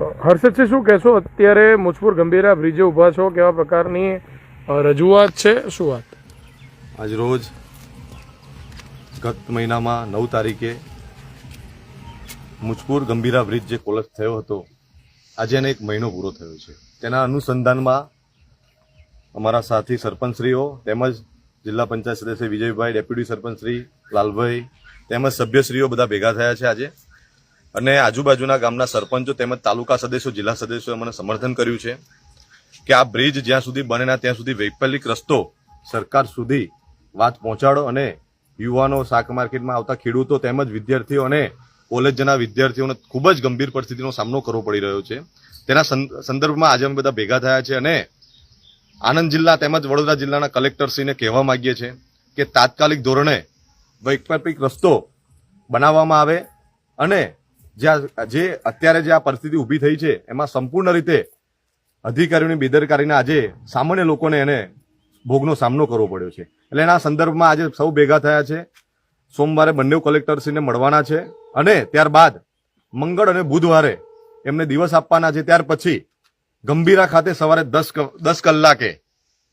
હર્ષદસિંહ, શું કહેશો? અત્યારે મુજપુર ગંભીરા બ્રિજે ઊભા છો. કેવા પ્રકારની રજૂઆત છે? શું વાત? આજ રોજ ગત મહિનામાં નવ તારીખે મુજપુર ગંભીરા બ્રિજ જે કોલેજ થયો હતો, આજે એને એક મહિનો પૂરો થયો છે. તેના અનુસંધાનમાં અમારા સાથી સરપંચશ્રીઓ તેમજ જિલ્લા પંચાયત સદસ્ય વિજયભાઈ, ડેપ્યુટી સરપંચશ્રી લાલભાઈ તેમજ સભ્યશ્રીઓ બધા ભેગા થયા છે આજે. અને આજુબાજુના ગામના સરપંચો તેમજ તાલુકા સદસ્યો, જિલ્લા સદસ્યોએ મને સમર્થન કર્યું છે કે આ બ્રિજ જ્યાં સુધી બને ના ત્યાં સુધી વૈકલ્પિક રસ્તો સરકાર સુધી વાત પહોંચાડો અને યુવાનો શાક માર્કેટમાં આવતા ખેડૂતો તેમજ વિદ્યાર્થીઓ અને કોલેજના વિદ્યાર્થીઓને ખૂબ જ ગંભીર પરિસ્થિતિનો સામનો કરવો પડી રહ્યો છે. તેના સંદર્ભમાં આજે અમે બધા ભેગા થયા છે અને આણંદ જિલ્લા તેમજ વડોદરા જિલ્લાના કલેક્ટરશ્રીને કહેવા માંગીએ છીએ કે તાત્કાલિક ધોરણે વૈકલ્પિક રસ્તો બનાવવામાં આવે અને જ્યાં જે અત્યારે જે આ પરિસ્થિતિ ઊભી થઈ છે, એમાં સંપૂર્ણ રીતે અધિકારીઓની બેદરકારીને આજે સામાન્ય લોકોને એને ભોગનો સામનો કરવો પડ્યો છે. એટલે એના સંદર્ભમાં આજે સૌ ભેગા થયા છે. સોમવારે બંને કલેક્ટરશ્રીને મળવાના છે અને ત્યારબાદ મંગળ અને બુધવારે એમને દિવસ આપવાના છે. ત્યાર પછી ગંભીરા ખાતે સવારે દસ દસ કલાકે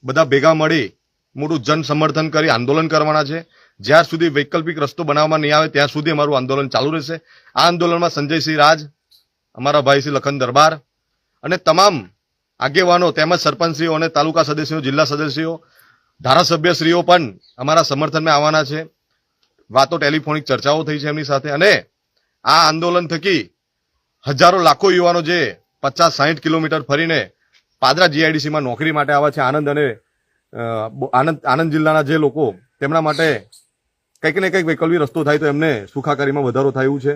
બધા ભેગા મળી મોટું જન સમર્થન કરી આંદોલન કરવાના છે. જ્યાર સુધી વૈકલ્પિક રસ્તો બનાવવામાં નહીં આવે, ત્યાં સુધી અમારું આંદોલન ચાલુ રહેશે. આ આંદોલનમાં સંજયસિંહ રાજ, અમારા ભાઈ શ્રી લખન દરબાર અને તમામ આગેવાનો તેમજ સરપંચશ્રીઓ અને તાલુકા સદસ્યો, જિલ્લા સદસ્યો, ધારાસભ્યશ્રીઓ પણ અમારા સમર્થનમાં આવવાના છે. વાતો ટેલિફોનિક ચર્ચાઓ થઈ છે એમની સાથે અને આ આંદોલન થકી હજારો લાખો યુવાનો જે પચાસ સાહીઠ કિલોમીટર ફરીને પાદરા જીઆઈડીસીમાં નોકરી માટે આવે છે. આનંદ અને આનંદ આનંદ જિલ્લાના જે લોકો, તેમના માટે કંઈક ને કંઈક વૈકલ્પિક રસ્તો થાય તો એમને સુખાકારીમાં વધારો થાય છે.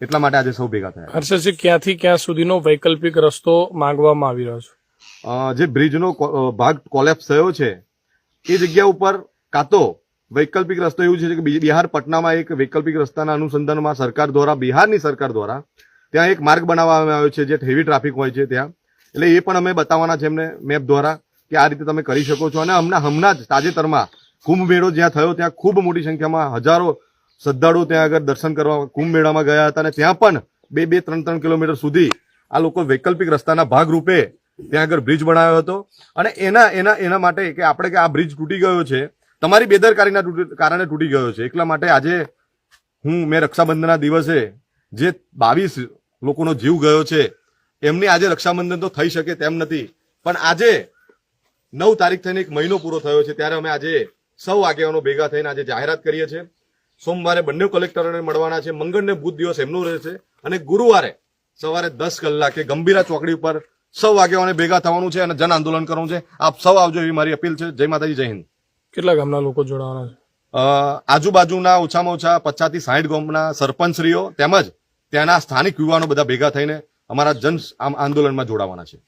એટલા માટે આજે સૌ ભેગા થયા. હર્ષદજી ક્યાંથી ક્યાં સુધીનો વૈકલ્પિક રસ્તો માંગવામાં આવી રહ્યો છે? જે બ્રિજનો ભાગ કોલેપ્સ થયો છે એ જગ્યા ઉપર કાં તો વૈકલ્પિક રસ્તો એવું છે કે બિહાર પટનામાં એક વૈકલ્પિક રસ્તાના અનુસંધાનમાં સરકાર દ્વારા બિહારની સરકાર દ્વારા ત્યાં એક માર્ગ બનાવવામાં આવ્યો છે જે હેવી ટ્રાફિક હોય છે ત્યાં. એટલે એ પણ અમે બતાવવાના છે એમને મેપ દ્વારા કે આ રીતે તમે કરી શકો છો. અને હમણાં હમણાં જ તાજેતરમાં કુંભ મેળો જ્યાં થયો, ત્યાં ખૂબ મોટી સંખ્યામાં હજારો શ્રદ્ધાળુઓ ત્યાં આગળ દર્શન કરવા કુંભ મેળામાં ગયા હતા અને ત્યાં પણ બે બે, ત્રણ ત્રણ કિલોમીટર સુધી આ લોકો વૈકલ્પિક રસ્તાના ભાગરૂપે ત્યાં આગળ બ્રિજ બનાવ્યો હતો. અને એના એના એના માટે કે આપણે કે આ બ્રિજ તૂટી ગયો છે, તમારી બેદરકારીના કારણે તૂટી ગયો છે. એટલા માટે આજે હું, મેં રક્ષાબંધનના દિવસે જે બાવીસ લોકોનો જીવ ગયો છે, એમની આજે રક્ષાબંધન તો થઈ શકે તેમ નથી. પણ આજે નવ તારીખ થઈને એક મહિનો પૂરો થયો છે, ત્યારે અમે આજે સૌ આગેવાનો ભેગા થઈને આજે જાહેરાત કરીએ છીએ. સોમવારે બંને કલેક્ટરોને મળવાના છે. મંગળને બુધ દિવસ એમનું રહેશે. અને ગુરુવારે સવારે દસ કલાકે ગંભીરા ચોકડી ઉપર સૌ આગેવાને ભેગા થવાનું છે અને જન આંદોલન કરવાનું છે. આપ સૌ આવજો એવી મારી અપીલ છે. જય માતાજી જય હિન્દ. કેટલા ગામના લોકો જોડાવાના છે? આજુબાજુના ઓછામાં ઓછા પચાસથી સાહીઠ ગામના સરપંચશ્રીઓ તેમજ ત્યાંના સ્થાનિક યુવાનો બધા ભેગા થઈને અમારા જન આંદોલનમાં જોડાવાના છે.